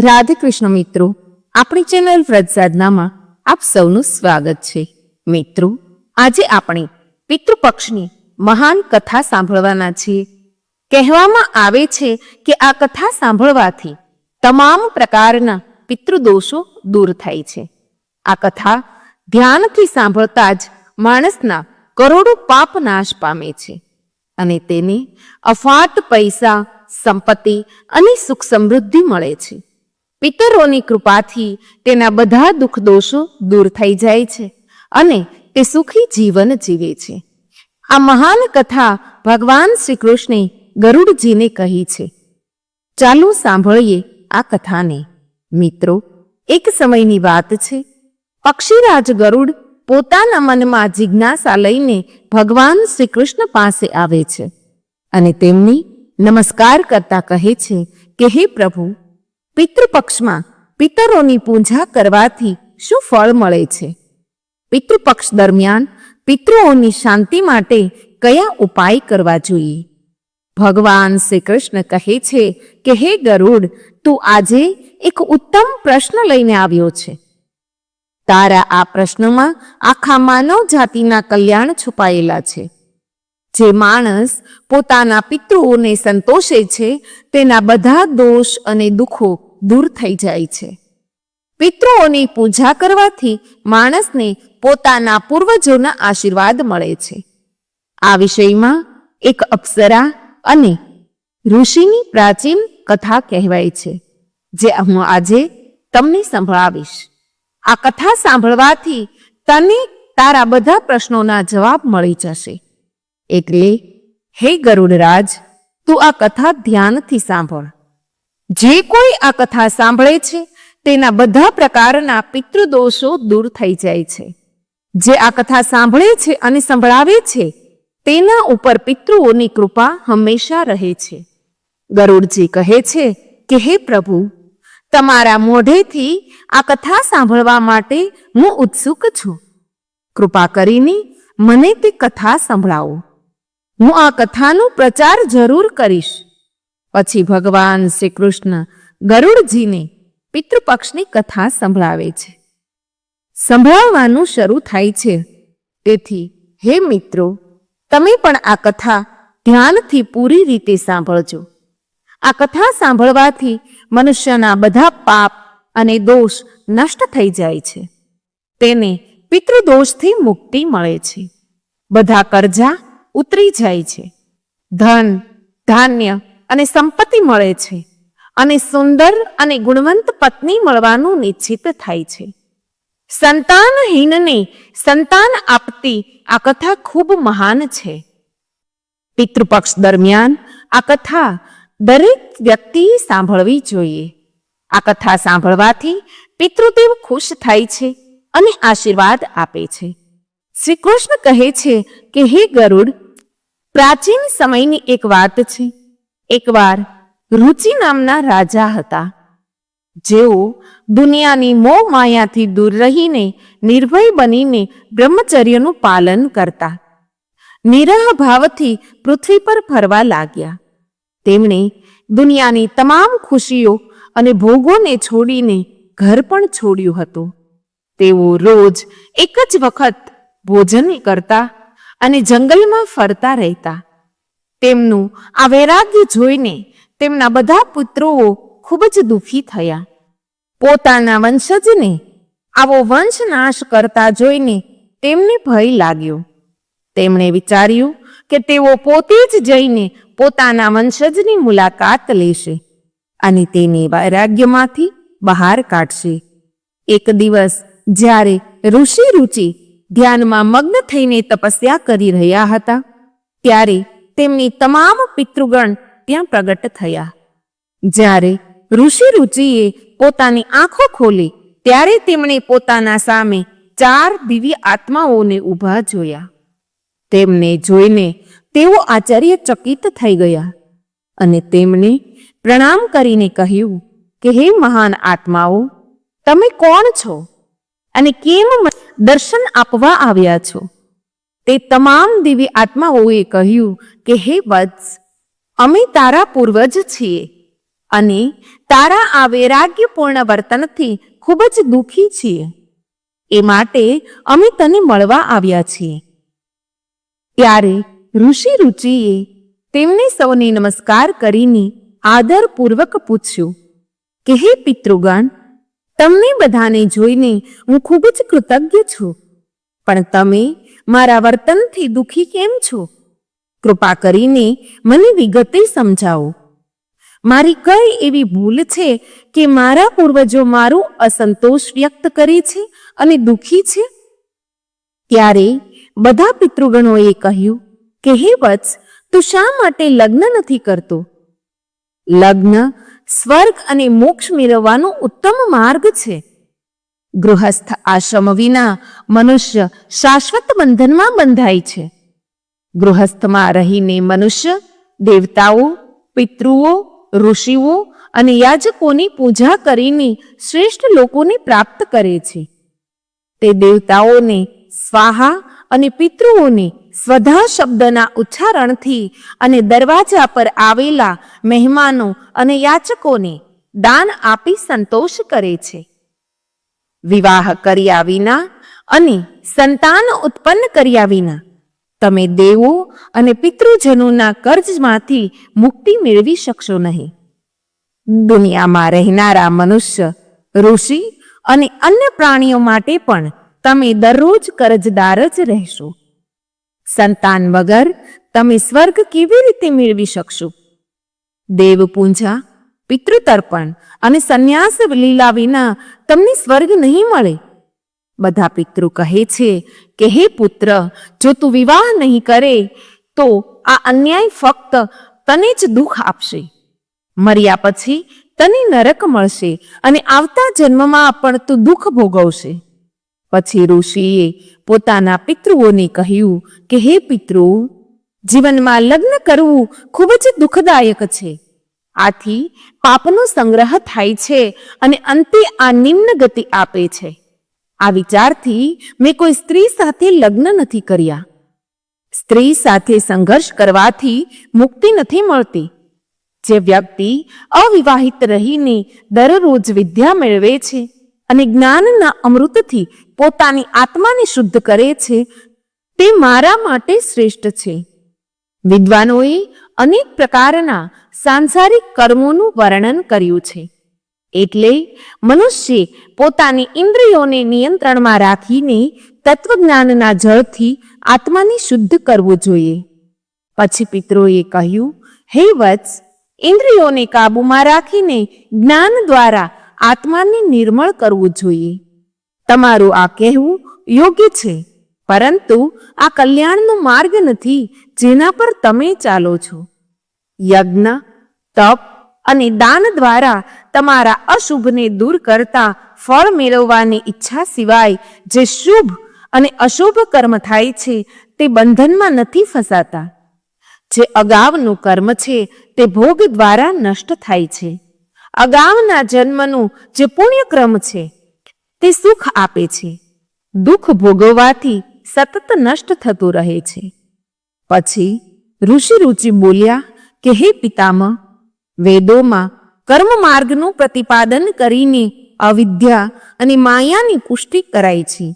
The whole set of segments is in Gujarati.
રાધે કૃષ્ણ મિત્રો, આપણી ચેનલ વ્રત સાધનામાં આપ સૌનું સ્વાગત છે. મિત્રો, આજે આપણે પિતૃપક્ષની મહાન કથા સાંભળવાના છીએ. કહેવામાં આવે છે કે આ કથા સાંભળવાથી તમામ પ્રકારના પિતૃદોષો દૂર થાય છે. આ કથા ધ્યાનથી સાંભળતા જ માણસના કરોડો પાપ નાશ પામે છે અને તેને અફાટ પૈસા, સંપત્તિ અને સુખ સમૃદ્ધિ મળે છે. પિતરોની કૃપાથી તેના બધા દુઃખ દોષો દૂર થઈ જાય છે અને તે સુખી જીવન જીવે છે. આ મહાન કથા ભગવાન શ્રી કૃષ્ણે ગરુડજીને કહી છે. ચાલો સાંભળીએ આ કથાને. મિત્રો, એક સમયની વાત છે. પક્ષીરાજ ગરુડ પોતાના મનમાં જિજ્ઞાસા લઈને ભગવાન શ્રી કૃષ્ણ પાસે આવે છે અને તેમની નમસ્કાર કરતા કહે છે કે, હે પ્રભુ પિતૃપક્ષમાં પિતરોની પૂજા કરવાથી શું ફળ મળે છે? પિતૃપક્ષ દરમિયાન પિતૃઓની શાંતિ માટે કયા ઉપાય કરવા જોઈએ? ભગવાન શ્રી કૃષ્ણ કહે છે કે, હે ગરુડ, તું આજે એક ઉત્તમ પ્રશ્ન લઈને આવ્યો છે. તારા આ પ્રશ્નમાં આખા માનવ જાતિના કલ્યાણ છુપાયેલા છે. જે માણસ પોતાના પિતૃઓને સંતોષે છે, તેના બધા દોષ અને દુઃખો દૂર થઈ જાય છે. પિતૃઓની પૂજા કરવાથી માણસને પોતાના પૂર્વજોના આશીર્વાદ મળે છે. આ વિષયમાં એક અપ્સરા અને ઋષિની પ્રાચીન કથા કહેવાય છે, જે હું આજે તમને સંભળાવીશ. આ કથા સાંભળવાથી તને તારા બધા પ્રશ્નોના જવાબ મળી જશે. એટલે, હે ગરુડરાજ, તું આ કથા ધ્યાનથી સાંભળ. જે કોઈ આ કથા સાંભળે છે, તેના બધા પ્રકારના પિતૃદોષો દૂર થઈ જાય છે. જે આ કથા સાંભળે છે અને સંભળાવે છે, તેના ઉપર પિતૃઓની કૃપા હંમેશા રહે છે. ગરુડજી કહે છે કે, હે પ્રભુ, તમારા મોઢેથી આ કથા સાંભળવા માટે હું ઉત્સુક છું. કૃપા કરીને મને તે કથા સંભળાવો. હું આ કથાનો પ્રચાર જરૂર કરીશ. પછી ભગવાન શ્રી કૃષ્ણ ગરુડજીને પિતૃપક્ષની કથા સંભળાવે છે. સંભળાવવાનું શરૂ થાય છે. તેથી, હે મિત્રો, તમે પણ આ કથા ધ્યાનથી પૂરી રીતે સાંભળજો. આ કથા સાંભળવાથી મનુષ્યના બધા પાપ અને દોષ નષ્ટ થઈ જાય છે. તેને પિતૃદોષથી મુક્તિ મળે છે. બધા કરજા ઉતરી જાય છે. ધન, ધાન્ય અને સંપત્તિ મળે છે. અને સુંદર અને ગુણવંત પત્ની મળવાનું નિશ્ચિત થાય છે. સંતાનહીનને સંતાન આપતી આ કથા ખૂબ મહાન છે. પિતૃપક્ષ દરમિયાન આ કથા દરેક વ્યક્તિ સાંભળવી જોઈએ. આ કથા સાંભળવાથી પિતૃદેવ ખુશ થાય છે અને આશીર્વાદ આપે છે. શ્રી કૃષ્ણ કહે છે કે, હે ગરુડ, પ્રાચીન સમયની એક વાત છે. એકવાર રુચિ નામના રાજા હતા. જેઓ દુનિયાની મોહ માયાથી દૂર રહીને નિર્ભય બનીને બ્રહ્મચર્યનું પાલન કરતા. નિરહ ભાવથી પૃથ્વી પર ફરવા લાગ્યા. તેમણે દુનિયાની તમામ ખુશીઓ અને ભોગોને છોડીને ઘર પણ છોડ્યું હતું. તેઓ રોજ એક જ વખત ભોજન કરતા અને જંગલમાં ફરતા રહેતા. તેમનું આ વૈરાગ્ય જોઈને તેમના બધા પુત્રો ખૂબ જ દુઃખી થયા. પોતાના વંશજને આવો વંશ નાશ કરતા જોઈને તેમને ભય લાગ્યો. તેમણે વિચાર્યું કે તેઓ પોતે જ જઈને પોતાના વંશજની મુલાકાત લેશે અને તેને વૈરાગ્યમાંથી બહાર કાઢશે. એક દિવસ જ્યારે ઋષિ રુચિ ધ્યાનમાં મગ્ન થઈને તપસ્યા કરી રહ્યા હતા, ત્યારે તેમની તમામ પિતૃગણ ત્યાં પ્રગટ થયા. જ્યારે ઋષિ રુચિએ પોતાની આંખો ખોલી, ત્યારે તેમણે પોતાના સામે ચાર દિવ્ય આત્માઓને ઊભા જોયા. તેમને જોઈને તેઓ આશ્ચર્યચકિત થઈ ગયા અને તેમણે પ્રણામ કરીને કહ્યું કે, હે મહાન આત્માઓ, તમે કોણ છો અને કેમ દર્શન આપવા આવ્યા છો? તે તમામ દિવ્ય આત્માઓએ કહ્યું કે, હે વત્સ, અમે તારા પૂર્વજ છીએ અને તારા આ વૈરાગ્યપૂર્ણ વર્તનથી ખૂબ જ દુઃખી છીએ. એ માટે અમે તને મળવા આવ્યા છીએ. ત્યારે ઋષિ રુચિએ તેમને સૌને નમસ્કાર કરીને આદરપૂર્વક પૂછ્યું કે, હે પિતૃગણ, તમને બધાને જોઈને હું ખૂબ જ કૃતજ્ઞ છું, પણ તમે મારા વર્તનથી દુખી કેમ છો? કૃપા કરીને મને વિગતે સમજાવો. મારી કઈ એવી ભૂલ છે કે મારા પૂર્વજો મારું અસંતોષ વ્યક્ત કરે છે અને દુઃખી છે? ત્યારે બધા પિતૃગણોએ કહ્યું, કે હે વત્સ, તું શા માટે લગ્ન નથી કરતો? લગ્ન સ્વર્ગ અને મોક્ષ મેળવવાનો ઉત્તમ માર્ગ છે. ગૃહસ્થ આશ્રમ વિના મનુષ્ય શાશ્વત બંધનમાં બંધાય છે. ગૃહસ્થમાં રહીને મનુષ્ય, દેવતાઓ, પિતૃઓ, ઋષિઓ અને યાજકોની પૂજા કરીને શ્રેષ્ઠ લોકોને પ્રાપ્ત કરે છે. તે દેવતાઓને સ્વાહા અને પિતૃઓને સ્વધા શબ્દના ઉચ્ચારણથી અને દરવાજા પર આવેલા મહેમાનો અને યાચકોને દાન આપી સંતોષ કરે છે. વિવાહ કર્યા વિના અને સંતાન ઉત્પન્ન કર્યા વિના તમે દેવો અને પિતૃજનોના કર્જમાંથી મુક્તિ મેળવી શકશો નહીં. દુનિયામાં રહેનારા મનુષ્ય, ઋષિ અને અન્ય પ્રાણીઓ માટે પણ તમે દરરોજ કરજદાર જ રહેશો. સંતાન વગર તમે સ્વર્ગ કેવી રીતે મેળવી શકશો? દેવપૂંજા, પિતૃતર્પણ અને સંન્યાસ લીલા વિના તમને સ્વર્ગ નહીં મળે? બધા પિતૃ કહે છે કે, હે પુત્ર, જો તું વિવાહ નહીં કરે, તો આ અન્યાય ફક્ત તને જ દુઃખ આપશે. મર્યા પછી તને નરક મળશે અને આવતા જન્મમાં પણ તું દુઃખ ભોગવશે. પછી ઋષિએ પોતાના પિતૃઓને કહ્યું કે, હે પિતૃ, જીવનમાં લગ્ન કરવું ખૂબ જ દુઃખદાયક છે. આથી પાપનો સંગ્રહ થાય છે અને અંતે આ નિમ્ન ગતિ આપે છે. આ વિચારથી મેં કોઈ સ્ત્રી સાથે લગ્ન નથી કર્યા. સ્ત્રી સાથે સંઘર્ષ કરવાથી મુક્તિ નથી મળતી. જે વ્યક્તિ અવિવાહિત રહીને દરરોજ વિદ્યા મેળવે છે અને જ્ઞાનના અમૃતથી પોતાની આત્માને શુદ્ધ કરે છે, તે મારા માટે શ્રેષ્ઠ છે. વિદ્વાનોએ અનેક પ્રકારના સાંસારિક કર્મોનું વર્ણન કર્યું છે. એટલે મનુષ્ય પોતાની ઇન્દ્રિયોને નિયંત્રણમાં રાખીને તત્વજ્ઞાનના જળથી આત્માને શુદ્ધ કરવું જોઈએ. પછી પિત્રોએ કહ્યું, હે વત્સ, ઇન્દ્રિયોને કાબૂમાં રાખીને જ્ઞાન દ્વારા આત્માને નિર્મળ કરવું જોઈએ. તમારું આ કહેવું યોગ્ય છે. પરંતુ આ કલ્યાણનો માર્ગ નથી જેના પર તમે ચાલો છો. યજ્ઞ, તપ અને દાન દ્વારા તમારા અશુભને દૂર કરતા ફળ મેળવવાની ઈચ્છા સિવાય જે શુભ અને અશુભ કર્મ થાય છે તે બંધનમાં નથી ફસાતા. જે અગાઉનું કર્મ છે તે ભોગ દ્વારા નષ્ટ થાય છે. અગાઉના જન્મનું જે પુણ્યક્રમ છે તે સુખ આપે છે. દુઃખ ભોગવવાથી સતત નષ્ટ થતું રહે છે. પછી ઋષિ રુચિ બોલ્યા કે, હે પિતામહ, વેદોમાં કર્મ માર્ગનું પ્રતિપાદન કરીને અવિદ્યા અને માયાની પુષ્ટિ કરાઈ છે.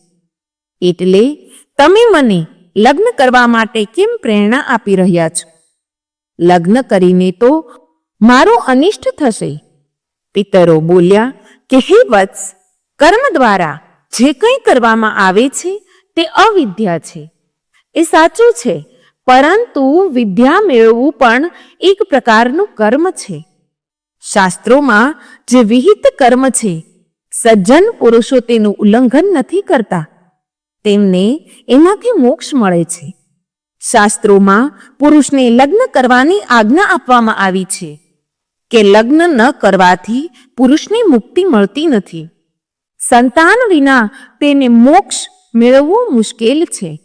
એટલે તમે મને લગ્ન કરવા માટે કેમ પ્રેરણા આપી રહ્યા છો? લગ્ન કરીને તો મારું અનિષ્ટ થશે. પિતરો બોલ્યા કે, હે વત્સ, કર્મ દ્વારા જે કંઈ કરવામાં આવે છે તે અવિદ્યા છે. એ સાચું છે, પરંતુ વિદ્યા મેળવવું પણ એક પ્રકારનું કર્મ છે. શાસ્ત્રોમાં જે વિહિત કર્મ છે, સજ્જન પુરુષો તેનું ઉલ્લંઘન નથી કરતા. તેમને એનાથી મોક્ષ મળે છે. શાસ્ત્રોમાં પુરુષને લગ્ન કરવાની આજ્ઞા આપવામાં આવી છે કે લગ્ન ન કરવાથી પુરુષને મુક્તિ મળતી નથી. સંતાન વિના તેને મોક્ષ મેળવવું મુશ્કેલ છે.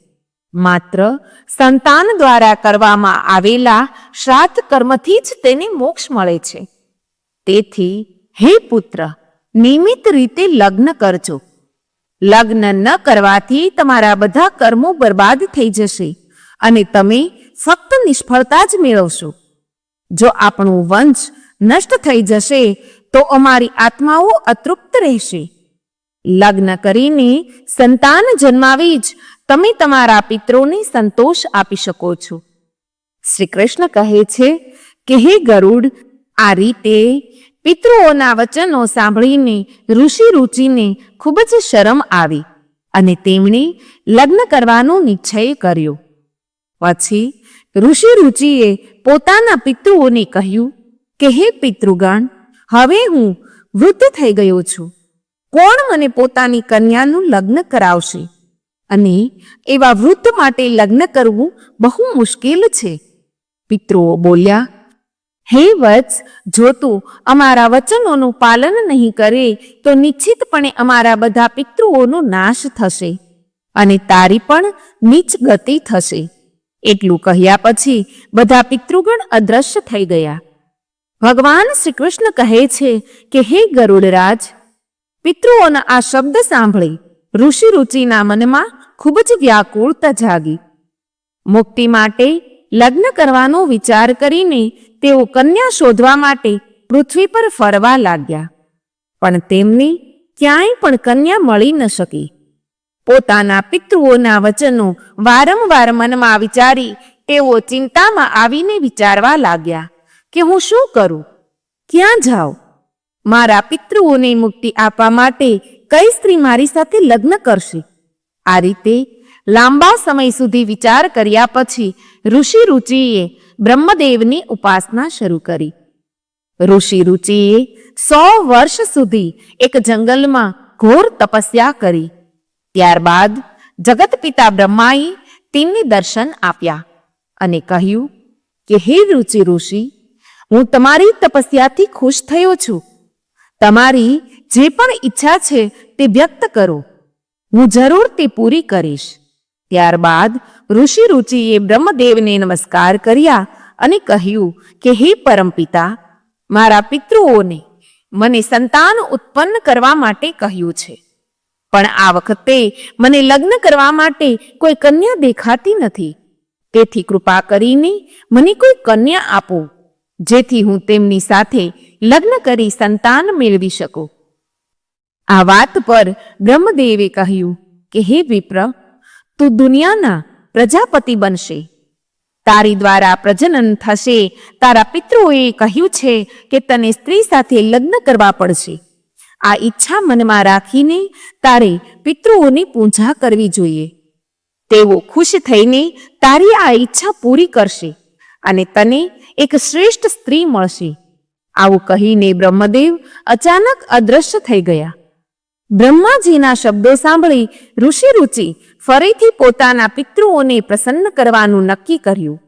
માત્ર સંતાન દ્વારા કરવામાં આવેલા શ્રાદ્ધ કર્મથી જ તેને મોક્ષ મળે છે. તેથી, હે પુત્ર, નિયમિત રીતે લગ્ન કરજો. લગ્ન ન કરવાથી તમારા બધા કર્મો બરબાદ થઈ જશે અને તમે ફક્ત નિષ્ફળતા જ મેળવશો. જો આપણું વંશ નષ્ટ થઈ જશે, તો અમારી આત્માઓ અતૃપ્ત રહેશે. લગ્ન કરીને સંતાન જન્માવી જ તમે તમારા પિત્રોને સંતોષ આપી શકો છો. શ્રી કૃષ્ણ કહે છે કે, હે ગરુડ, આ રીતે પિતૃઓના વચનો સાંભળીને ઋષિ રુચિને ખૂબ જ શરમ આવી અને તેમણે લગ્ન કરવાનો નિશ્ચય કર્યો. પછી ઋષિ રુચિએ પોતાના પિતૃઓને કહ્યું કે, હે પિતૃગણ, હવે હું વૃદ્ધ થઈ ગયો છું. કોણ મને પોતાની કન્યાનું લગ્ન કરાવશે? અને એવા વૃદ્ધ માટે લગ્ન કરવું બહુ મુશ્કેલ છે. પિતૃઓ બોલ્યા, હે વત્સ, જો તું અમારા વચનોનું પાલન નહીં કરે, તો નિશ્ચિતપણે અમારા બધા પિતૃઓનો નાશ થશે અને તારી પણ નીચ ગતિ થશે. એટલું કહ્યા પછી બધા પિતૃગણ અદ્રશ્ય થઈ ગયા. ભગવાન શ્રી કૃષ્ણ કહે છે કે, હે ગરુડરાજ પિતૃઓના આ શબ્દ સાંભળી ઋષિ રુચિના મનમાં ખૂબ જ વ્યાકુળતા જાગી મુક્તિ માટે લગ્ન કરવાનો વિચાર કરીને તેઓ કન્યા શોધવા માટે પૃથ્વી પર ફરવા લાગ્યા. પણ તેમને ક્યાંય પણ કન્યા મળી ન શકી. પોતાના પિતૃઓના વચનો વારંવાર મનમાં વિચારી તેઓ ચિંતામાં આવીને વિચારવા લાગ્યા કે હું શું કરું? ક્યાં જાઉં? મારા પિતૃઓને મુક્તિ આપવા માટે કઈ સ્ત્રી મારી સાથે લગ્ન કરશે? આ રીતે લાંબા સમય સુધી વિચાર કર્યા પછી ઋષિ રુચિએ બ્રહ્મદેવની ઉપાસના શરૂ કરી. ઋષિ રુચિએ સો વર્ષ સુધી એક જંગલમાં ઘોર તપસ્યા કરી. ત્યારબાદ જગત પિતા બ્રહ્માએ તેમને દર્શન આપ્યા અને કહ્યું કે, હે રુચિ ઋષિ, હું તમારી તપસ્યાથી ખુશ થયો છું. તમારી જે પણ ઈચ્છા છે તે વ્યક્ત કરો. હું જરૂર તે પૂરી કરીશ. ત્યારબાદ ઋષિ રુચિએ બ્રહ્મદેવને નમસ્કાર કર્યા અને કહ્યું કે, હે પરમપિતા મારા પિતૃઓને મને સંતાન ઉત્પન્ન કરવા માટે કહ્યું છે. પણ આ વખતે મને લગ્ન કરવા માટે કોઈ કન્યા દેખાતી નથી. તેથી કૃપા કરીને મને કોઈ કન્યા આપો. જેથી હું તેમની સાથે લગ્ન કરી સંતાન મેળવી શકું. આ વાત પર બ્રહ્મદેવે કહ્યું કે, હે વિપ્ર, તું દુનિયાના પ્રજાપતિ બનશે. તારી દ્વારા પ્રજનન થશે. તારા પિતૃઓએ કહ્યું છે કે, તને સ્ત્રી સાથે લગ્ન કરવા પડશે. આ ઈચ્છા મનમાં રાખીને તારે પિતૃઓની પૂજા કરવી જોઈએ. તેઓ ખુશ થઈને તારી આ ઈચ્છા પૂરી કરશે અને તને એક શ્રેષ્ઠ સ્ત્રી મળશે. આવું કહીને બ્રહ્મદેવ અચાનક અદ્રશ્ય થઈ ગયા. બ્રહ્માજીના શબ્દો સાંભળી ઋષિ રુચિ ફરીથી પોતાના પિતૃઓને પ્રસન્ન કરવાનું નક્કી કર્યું.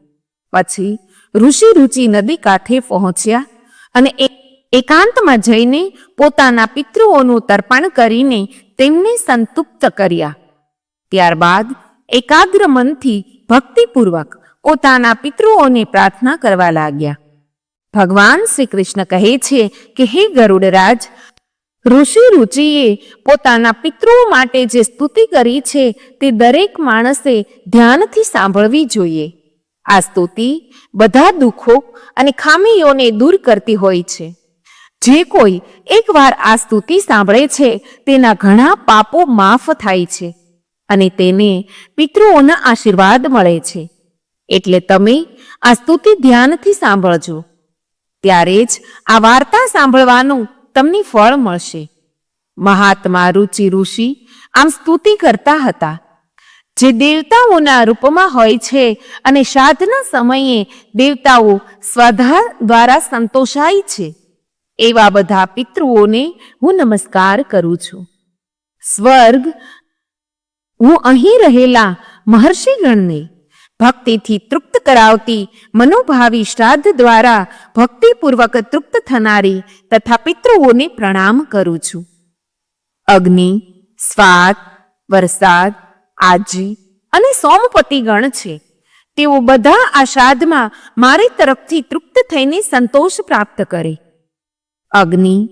પછી ઋષિ રુચિ નદી કાંઠે પહોંચ્યા અને એકાંતમાં જઈને પોતાના પિતૃઓનું તર્પણ કરીને તેમને સંતુપ્ત કર્યા. ત્યારબાદ એકાગ્ર મનથી ભક્તિપૂર્વક પોતાના પિતૃઓને પ્રાર્થના કરવા લાગ્યા. ભગવાન શ્રી કૃષ્ણ કહે છે કે, હે ગરુડરાજ ઋષિ રુચિએ પોતાના પિતૃઓ માટે જે સ્તુતિ કરી છે તે દરેક માણસે ધ્યાનથી સાંભળવી જોઈએ. આ સ્તુતિ બધા દુઃખો અને ખામીઓને દૂર કરતી હોય છે. જે કોઈ એકવાર આ સ્તુતિ સાંભળે છે, તેના ઘણા પાપો માફ થાય છે અને તેને પિતૃઓના આશીર્વાદ મળે છે. એટલે તમે આ સ્તુતિ ધ્યાનથી સાંભળજો. ત્યારે જ આ વાર્તા સાંભળવાનું તમને ફળ મળશે. મહાત્મા રુચિ ઋષિ આમ સ્તુતિ કરતા હતા. જે દેવતાઓના રૂપમાં હોય છે અને સાધના સમયે દેવતાઓ સ્વધા દ્વારા સંતોષાય છે, એવા બધા પિતૃઓને હું નમસ્કાર કરું છું. સ્વર્ગ હું અહીં રહેલા મહર્ષિગણને ભક્તિથી તૃપ્ત કરાવતી મનોભાવી શ્રાદ્ધ દ્વારા ભક્તિપૂર્વક તૃપ્ત થનારી તથા પિતૃઓને પ્રણામ કરું છું. અગ્નિ, સ્વાદ, વરસાદ, આજી અને સોમપતિ ગણ છે. તેઓ બધા આ શ્રાદ્ધમાં મારી તરફથી તૃપ્ત થઈને સંતોષ પ્રાપ્ત કરે. અગ્નિ,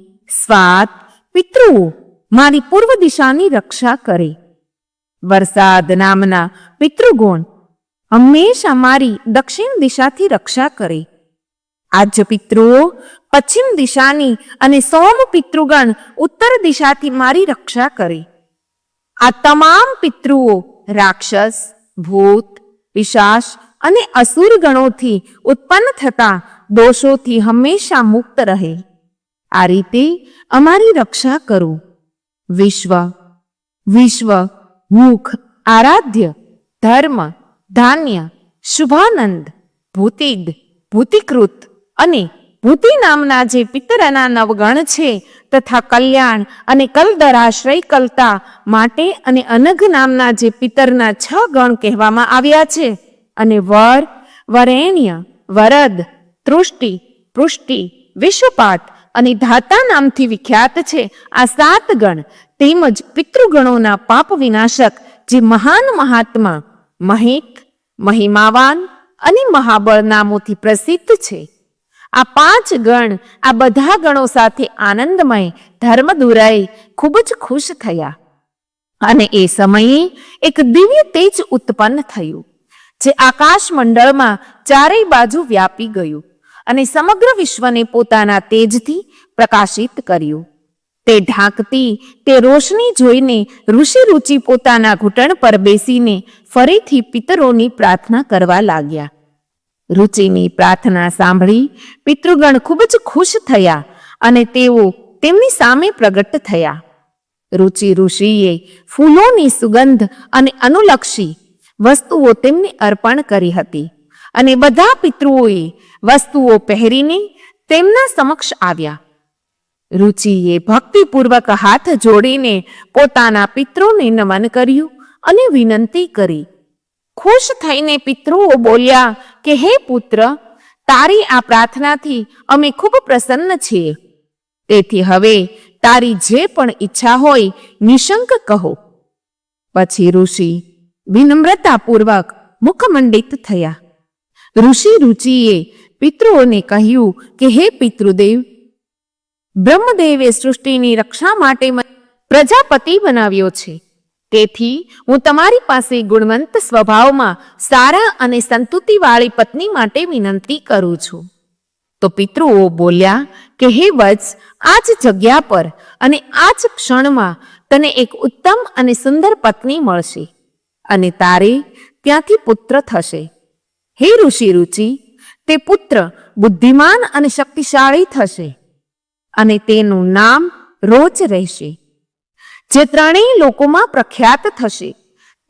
સ્વાદ, પિતૃઓ મારી પૂર્વ દિશાની રક્ષા કરે. વરસાદ નામના પિતૃગુણ હંમેશા મારી દક્ષિણ દિશાથી રક્ષા કરે. આજ પિતૃઓ, પશ્ચિમ દિશાની અને સોમ પિતૃગણ ઉત્તર દિશાથી મારી રક્ષા કરે. આ તમામ પિતૃઓ રાક્ષસ, ભૂત, પિશાચ અને અસુર ગણોથી ઉત્પન્ન થતા દોષોથી હંમેશા મુક્ત રહે. આ રીતે અમારી રક્ષા કરો. વિશ્વ વિશ્વ, મુખ, આરાધ્ય, ધર્મ ધાન્ય, શુભાનંદ ભૂતિદ ભૂતિકૃત અને ભૂતિ નામના જે પિતરના નવગણ છે તથા કલ્યાણ અને કલદરાશ્રય કલતા માટે અને અનઘ નામના જે પિતરના છ ગણ કહેવામાં આવ્યા છે. અને વર, વરેણ્ય, વરદ, તૃષ્ટિ, પૃષ્ટિ વિશ્વપાત અને ધાતા નામથી વિખ્યાત છે. આ સાત ગણ તેમજ પિતૃગણોના પાપ વિનાશક જે મહાન મહાત્મા મહિત મહિમાવાન અને મહાબળ નામોથી પ્રસિદ્ધ છે. આ પાંચ ગણ આ બધા ગણો સાથે આનંદમય, ધર્મદુરાઈ ખૂબ જ ખુશ થયા. અને એ સમયે એક દિવ્ય તેજ ઉત્પન્ન થયું, જે આકાશ મંડળમાં ચારેય બાજુ વ્યાપી ગયું અને સમગ્ર વિશ્વને પોતાના તેજથી પ્રકાશિત કર્યું. તે ઢાંકતી, તે રોશની જોઈને ઋષિ રુચિ પોતાના ઘૂંટણ પર બેસીને ફરીથી પિતરોની પ્રાર્થના કરવા લાગ્યા. રુચિની પ્રાર્થના સાંભળી પિતૃગણ ખૂબ જ ખુશ થયા અને તેઓ તેમની સામે પ્રગટ થયા. રુચિ ઋષિએ ફૂલોની સુગંધ અને અનુલક્ષી વસ્તુઓ તેમને અર્પણ કરી હતી અને બધા પિતૃઓએ વસ્તુઓ પહેરીને તેમના સમક્ષ આવ્યા. રુચિએ ભક્તિપૂર્વક હાથ જોડીને પોતાના પિતૃને નમન કર્યું અને વિનંતી કરી. ખુશ થઈને પિતૃઓ બોલ્યા કે, હે પુત્ર, તારી આ પ્રાર્થનાથી અમે ખૂબ પ્રસન્ન છીએ. તેથી હવે તારી જે પણ ઈચ્છા હોય નિશંક કહો. પછી ઋષિ વિનમ્રતાપૂર્વક મુખમંડિત થયા. ઋષિ રુચિએ પિતૃઓને કહ્યું કે, હે પિતૃદેવ બ્રહ્મદેવે સૃષ્ટિની રક્ષા માટે પ્રજાપતિ બનાવ્યો છે. તેથી હું તમારી પાસે ગુણવંત સ્વભાવમાં સારા અને સંતુતિવાળી પત્ની માટે વિનંતી કરું છું. તો પિતૃઓ બોલ્યા, કે હે વત્સ, આ જ જગ્યા પર અને આ જ ક્ષણમાં તને એક ઉત્તમ અને સુંદર પત્ની મળશે અને તારે ત્યાંથી પુત્ર થશે. હે ઋષિ રુચિ, તે પુત્ર બુદ્ધિમાન અને શક્તિશાળી થશે. અને તેનું નામ રોજ રહેશે. જે ત્રણેય લોકોમાં પ્રખ્યાત થશે,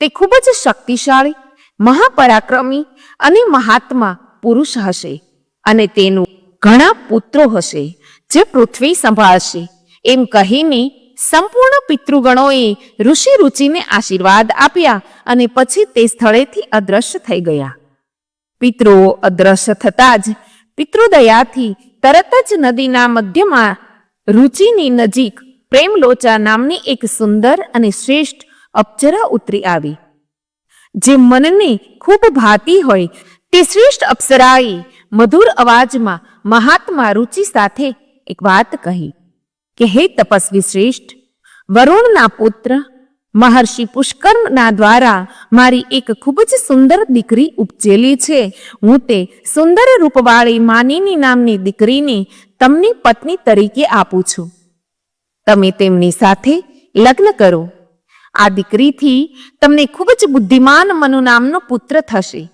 તે ખૂબ જ શક્તિશાળી, મહાપરાક્રમી અને મહાત્મા પુરુષ હશે અને તેનું ઘણા પુત્રો હશે જે પૃથ્વી સંભાળશે. એમ કહીને સંપૂર્ણ પિતૃગણોએ ઋષિ રુચિને આશીર્વાદ આપ્યા અને પછી તે સ્થળેથી અદ્રશ્ય થઈ ગયા. પિતૃઓ અદ્રશ્ય થતાં જ પિતૃદયાથી તરત જ નદીના મધ્યમાં રુચિની નજીક પ્રેમલોચા નામની એક સુંદર અને શ્રેષ્ઠ અપ્સરા ઉતરી આવી. જે મનને ખૂબ ભાતી હોય, તે શ્રેષ્ઠ અપ્સરાએ મધુર અવાજમાં મહાત્મા રુચિ સાથે એક વાત કહી કે, હે તપસ્વી શ્રેષ્ઠ, વરુણના પુત્ર મહર્ષિ પુષ્કરના દ્વારા મારી એક ખૂબ જ સુંદર દીકરી ઉપજેલી છે. હું તે સુંદર રૂપવાળી માનીની નામની દીકરીને તમને પત્ની તરીકે આપું છું. તમે તેમની સાથે લગ્ન કરો. આ દીકરીથી તમને ખૂબ જ બુદ્ધિમાન મનુ નામનો પુત્ર થશે.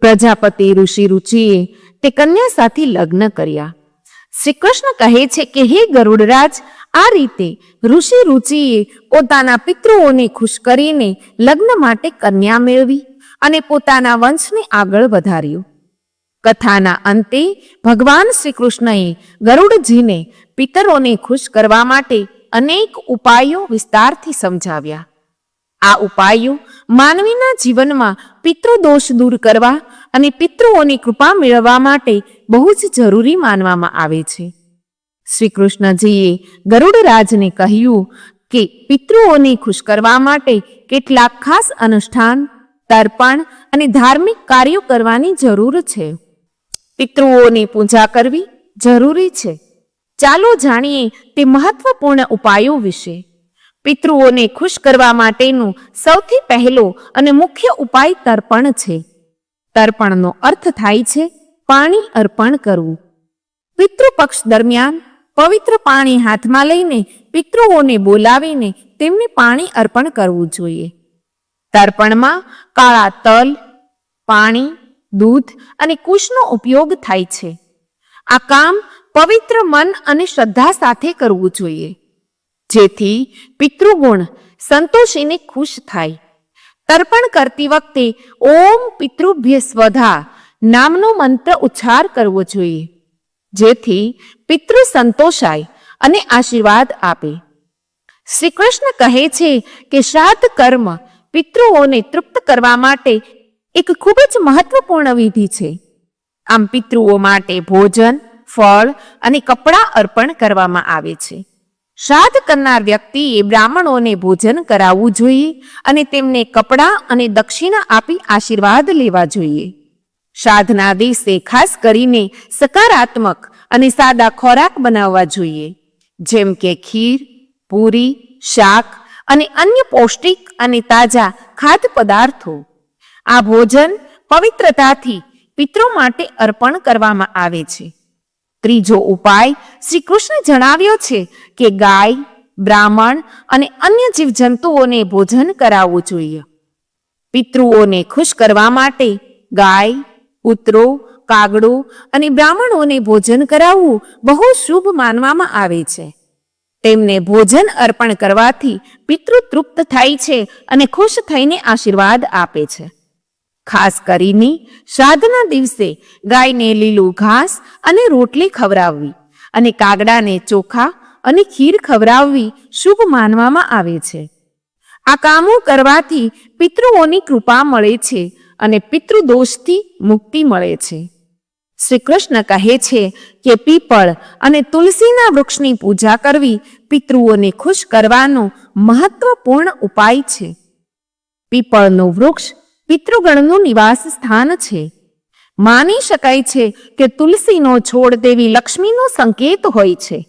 પ્રજાપતિ ઋષિ રુચિએ તે કન્યા સાથે લગ્ન કર્યા. શ્રી કૃષ્ણ કહે છે કે, હે ગરુડરાજ આ રીતે ઋષિ રુચિએ પોતાના પિતૃઓને ખુશ કરીને લગ્ન માટે કન્યા મેળવી અને પોતાના વંશને આગળ વધાર્યું. કથાના અંતે ભગવાન શ્રી કૃષ્ણએ ગરુડજીને પિતરોને ખુશ કરવા માટે અનેક ઉપાયો વિસ્તારથી સમજાવ્યા. આ ઉપાયો માનવીના જીવનમાં પિતૃદોષ દૂર કરવા અને પિતૃઓની કૃપા મેળવવા માટે બહુ જ જરૂરી માનવામાં આવે છે. શ્રી કૃષ્ણજીએ ગરુડરાજને કહ્યું કે પિતૃઓને ખુશ કરવા માટે કેટલાક ખાસ અનુષ્ઠાન, તર્પણ અને ધાર્મિક કાર્યો કરવાની જરૂર છે. પિતૃઓની પૂજા કરવી જરૂરી છે. ચાલો જાણીએ તે મહત્વપૂર્ણ ઉપાયો વિશે. પિતૃઓને ખુશ કરવા માટેનું સૌથી પહેલો અને મુખ્ય ઉપાય તર્પણ છે. તર્પણનો અર્થ થાય છે પાણી અર્પણ કરવું. પિતૃપક્ષ દરમિયાન પવિત્ર પાણી હાથમાં લઈને, પિતૃઓને બોલાવીને તેમને પાણી અર્પણ કરવું જોઈએ. તર્પણમાં કાળા તલ, પાણી, દૂધ અને કુશનો ઉપયોગ થાય છે. આ કામ પવિત્ર મન અને શ્રદ્ધા સાથે કરવું જોઈએ. જેથી પિતૃગુણ સંતોષીને ખુશ થાય. તર્પણ કરતી વખતે ઓમ પિતૃભ્ય સ્વધા નામનો મંત્ર ઉચ્ચાર કરવો જોઈએ. જેથી પિતૃ સંતોષાય અને આશીર્વાદ આપે. શ્રી કૃષ્ણ કહે છે કે શ્રાદ્ધ કર્મ પિતૃઓને તૃપ્ત કરવા માટે એક ખૂબ જ મહત્વપૂર્ણ વિધિ છે. આમ પિતૃઓ માટે ભોજન, ફળ અને કપડાં અર્પણ કરવામાં આવે છે. શ્રાદ્ધ કરનાર વ્યક્તિએ બ્રાહ્મણોને ભોજન કરાવવું જોઈએ અને તેમને કપડાં અને દક્ષિણા આપી આશીર્વાદ લેવા જોઈએ. શ્રાદ્ધના દિવસે ખાસ કરીને સકારાત્મક અને સાદા ખોરાક બનાવવા જોઈએ, જેમ કે ખીર, પૂરી, શાક અને અન્ય પૌષ્ટિક અને તાજા ખાદ્ય પદાર્થો. આ ભોજન પવિત્રતાથી પિતૃ માટે અર્પણ કરવામાં આવે છે. ત્રીજો ઉપાય શ્રી કૃષ્ણ જણાવ્યો છે કે ગાય, બ્રાહ્મણ અને અન્ય જીવજંતુઓને ભોજન કરાવવું જોઈએ. પિતૃઓને ખુશ કરવા માટે ગાય પુત્રો કાગડો અને બ્રાહ્મણોને ભોજન કરાવવું બહુ શુભ માનવામાં આવે છે. તેમને ભોજન અર્પણ કરવાથી પિતૃ તૃપ્ત થાય છે અને ખુશ થઈને આશીર્વાદ આપે છે. ખાસ કરીને શ્રાદ્ધના દિવસે ગાયને લીલું ઘાસ અને રોટલી ખવડાવવી અને કાગડાને ચોખા અને ખીર ખવડાવવી શુભ માનવામાં આવે છે. આ કામો કરવાથી પિતૃઓની કૃપા મળે છે અને પિતૃદોષથી મુક્તિ મળે છે. શ્રી કૃષ્ણ કહે છે કે પીપળ અને તુલસીના વૃક્ષની પૂજા કરવી પિતૃઓને ખુશ કરવાનો મહત્વપૂર્ણ ઉપાય છે. પીપળનું વૃક્ષ પિતૃગણનું નિવાસ સ્થાન છે. માની શકાય છે કે તુલસીનો છોડ દેવી લક્ષ્મીનો સંકેત હોય છે.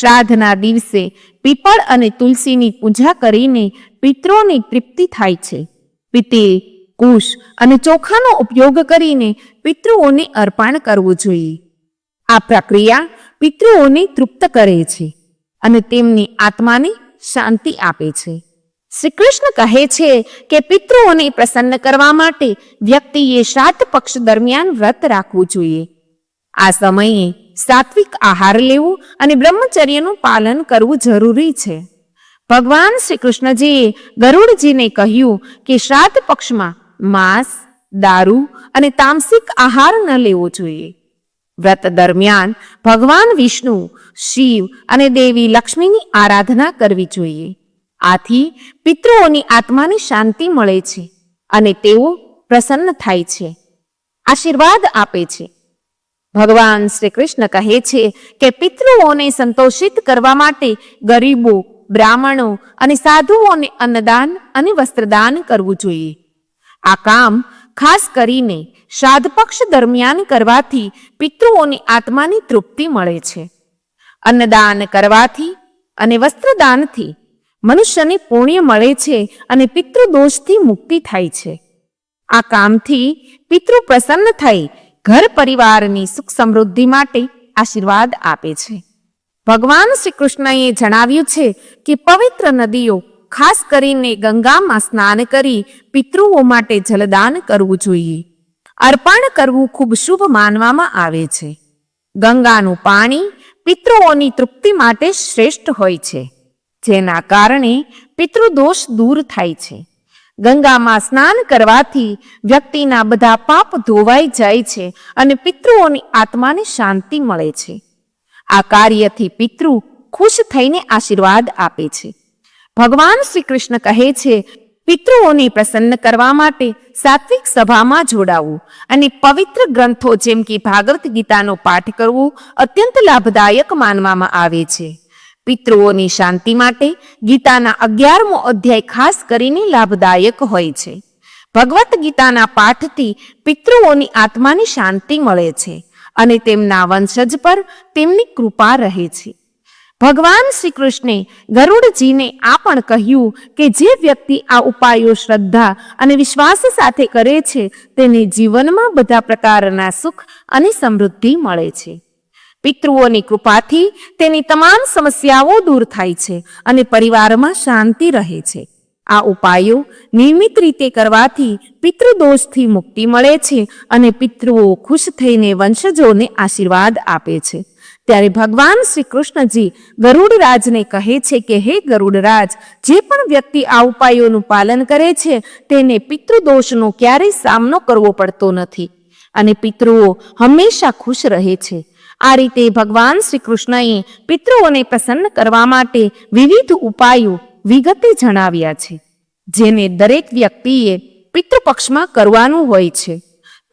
શ્રાદ્ધના દિવસે પીપળ અને તુલસીની પૂજા કરીને પિતરોની તૃપ્તિ થાય છે. પિતે કુશ અને ચોખાનો ઉપયોગ કરીને પિતૃઓને અર્પણ કરવું જોઈએ. આ પ્રક્રિયા પિતૃઓને તૃપ્ત કરે છે અને તેમની આત્માને શાંતિ આપે છે. શ્રી કૃષ્ણ કહે છે કે પિતૃઓને પ્રસન્ન કરવા માટે વ્યક્તિએ શ્રાદ્ધ પક્ષ દરમિયાન વ્રત રાખવું જોઈએ. આ સમયે સાત્વિક આહાર લેવો અને બ્રહ્મચર્યનું પાલન કરવું જરૂરી છે. ભગવાન શ્રી કૃષ્ણજીએ ગરુડજીને કહ્યું કે શ્રાદ્ધ પક્ષમાં માંસ, દારૂ અને તામસિક આહાર ન લેવો જોઈએ. વ્રત દરમિયાન ભગવાન વિષ્ણુ, શિવ અને દેવી લક્ષ્મીની આરાધના કરવી જોઈએ. આથી પિતૃઓની આત્માને શાંતિ મળે છે અને તેઓ પ્રસન્ન થાય છે. આશીર્વાદ આપે છે. ભગવાન શ્રી કૃષ્ણ કહે છે કે પિતૃઓને સંતોષિત કરવા માટે ગરીબો, બ્રાહ્મણો અને સાધુઓને અન્નદાન અને વસ્ત્રદાન કરવું જોઈએ. આ કામ ખાસ કરીને શ્રાદ્ધપક્ષ દરમિયાન કરવાથી પિતૃઓની આત્માની તૃપ્તિ મળે છે. અન્નદાન કરવાથી અને વસ્ત્રદાનથી મનુષ્યને પુણ્ય મળે છે અને પિતૃદોષથી મુક્તિ થાય છે. આ કામથી પિતૃ પ્રસન્ન થઈ ઘર પરિવારની સુખ સમૃદ્ધિ માટે આશીર્વાદ આપે છે. ભગવાન શ્રી કૃષ્ણએ જણાવ્યું છે કે પવિત્ર નદીઓ ખાસ કરીને ગંગામાં સ્નાન કરી પિતૃઓ માટે જલદાન કરવું જોઈએ. અર્પણ કરવું ખૂબ શુભ માનવામાં આવે છે. ગંગાનું પાણી પિતૃઓની તૃપ્તિ માટે શ્રેષ્ઠ હોય છે. જેના કારણે પિતૃદોષ દૂર થાય છે. ગંગામાં સ્નાન કરવાથી વ્યક્તિના બધા પાપ ધોવાઈ જાય છે અને પિતૃઓની આત્માને શાંતિ મળે છે. આ કાર્યથી પિતૃ ખુશ થઈને આશીર્વાદ આપે છે. ભગવાન શ્રી કૃષ્ણ કહે છે, પિતૃઓને પ્રસન્ન કરવા માટે સાત્વિક સભામાં જોડાવું અને પવિત્ર ગ્રંથો જેમ કે ભાગવત ગીતાનો પાઠ કરવો અત્યંત લાભદાયક માનવામાં આવે છે. પિતૃઓની શાંતિ માટે ગીતાના અગિયારમો અધ્યાય ખાસ કરીને લાભદાયક હોય છે. ભગવત ગીતાના પાઠથી પિતૃઓની આત્માની શાંતિ મળે છે અને તેમના વંશજ પર તેમની કૃપા રહે છે. ભગવાન શ્રી કૃષ્ણે ગરુડજીને આ પણ કહ્યું કે જે વ્યક્તિ આ ઉપાયો શ્રદ્ધા અને વિશ્વાસ સાથે કરે છે, તેને જીવનમાં બધા પ્રકારના સુખ અને સમૃદ્ધિ મળે છે. પિતૃઓની કૃપાથી તેની તમામ સમસ્યાઓ દૂર થાય છે અને પરિવારમાં શાંતિ રહે છે. આ ઉપાયો નિયમિત રીતે કરવાથી પિતૃદોષથી મુક્તિ મળે છે અને પિતૃઓ ખુશ થઈને વંશજોને આશીર્વાદ આપે છે. ત્યારે ભગવાન શ્રી કૃષ્ણજી ગરુડરાજને કહે છે કે, હે ગરુડરાજ, જે પણ વ્યક્તિ આ ઉપાયોનું પાલન કરે છે, તેને પિતૃદોષનો ક્યારેય સામનો કરવો પડતો નથી. અને પિતૃઓ હંમેશા ખુશ રહે છે. આ રીતે ભગવાન શ્રી કૃષ્ણએ પિતૃઓને પ્રસન્ન કરવા માટે વિવિધ ઉપાયો વિગતે જણાવ્યા છે, જેને દરેક વ્યક્તિએ પિતૃપક્ષમાં કરવાનું હોય છે.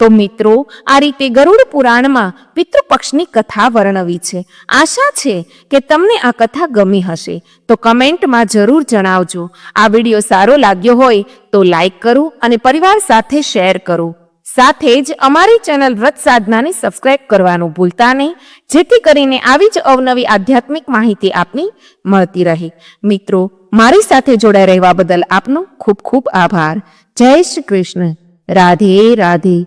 તો મિત્રો, આ રીતે ગરુડ પુરાણમાં પિતૃપક્ષની કથા વર્ણવી છે. આશા છે કે તમને આ કથા ગમી હશે. તો કમેન્ટમાં જરૂર જણાવજો. આ વીડિયો સારો લાગ્યો હોય તો લાઈક કરો અને પરિવાર સાથે શેર કરો. સાથે જ અમારી ચેનલ વ્રત સાધનાને સબસ્ક્રાઇબ કરવાનું ભૂલતા નહીં. જેથી કરીને આવી જ અવનવી આધ્યાત્મિક માહિતી આપની મળતી રહે. મિત્રો, મારી સાથે જોડાઈ રહેવા બદલ આપનો ખૂબ ખૂબ આભાર. જય શ્રી કૃષ્ણ. રાધે રાધે.